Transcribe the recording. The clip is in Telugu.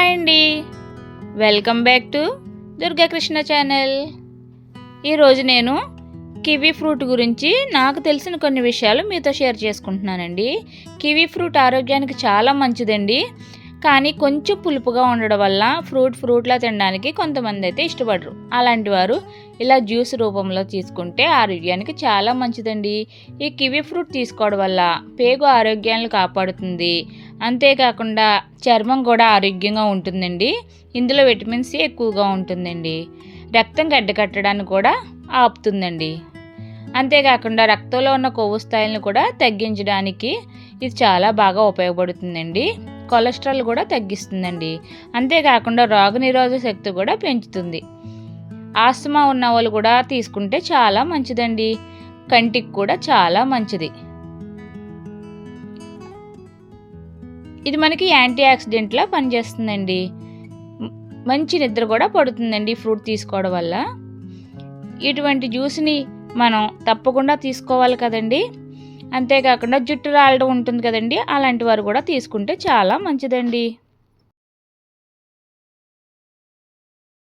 హాయ్ అండి. Welcome back to Durgakrishna channel ఈరోజు నేను కివీ ఫ్రూట్ గురించి నాకు తెలిసిన కొన్ని విషయాలు మీతో షేర్ చేసుకుంటున్నానండి. కివీ ఫ్రూట్ ఆరోగ్యానికి చాలా మంచిదండి. కానీ కొంచెం పులుపుగా ఉండడం వల్ల ఫ్రూట్ ఫ్రూట్లా తినడానికి కొంతమంది అయితే ఇష్టపడరు. అలాంటి వారు ఇలా జ్యూస్ రూపంలో తీసుకుంటే ఆరోగ్యానికి చాలా మంచిదండి. ఈ కివీ ఫ్రూట్ తీసుకోవడం వల్ల పేగు ఆరోగ్యాన్ని కాపాడుతుంది. అంతేకాకుండా చర్మం కూడా ఆరోగ్యంగా ఉంటుందండి. ఇందులో విటమిన్ సి ఎక్కువగా ఉంటుందండి. రక్తం గడ్డకట్టడాన్ని కూడా ఆపుతుందండి. అంతేకాకుండా రక్తంలో ఉన్న కొవ్వు స్థాయిలను కూడా తగ్గించడానికి ఇది చాలా బాగా ఉపయోగపడుతుందండి. కొలెస్ట్రాల్ కూడా తగ్గిస్తుందండి. అంతేకాకుండా రోగనిరోధక శక్తి కూడా పెంచుతుంది. ఆస్తమా ఉన్న వాళ్ళు కూడా తీసుకుంటే చాలా మంచిదండి. కంటికి కూడా చాలా మంచిది. ఇది మనకి యాంటీ ఆక్సిడెంట్లా పనిచేస్తుందండి. మంచి నిద్ర కూడా పడుతుందండి ఈ ఫ్రూట్ తీసుకోవడం వల్ల. ఇటువంటి జ్యూస్ని మనం తప్పకుండా తీసుకోవాలి కదండి. అంతేకాకుండా జుట్టు రాలడం ఉంటుంది కదండి. అలాంటి వారు కూడా తీసుకుంటే చాలా మంచిదండి.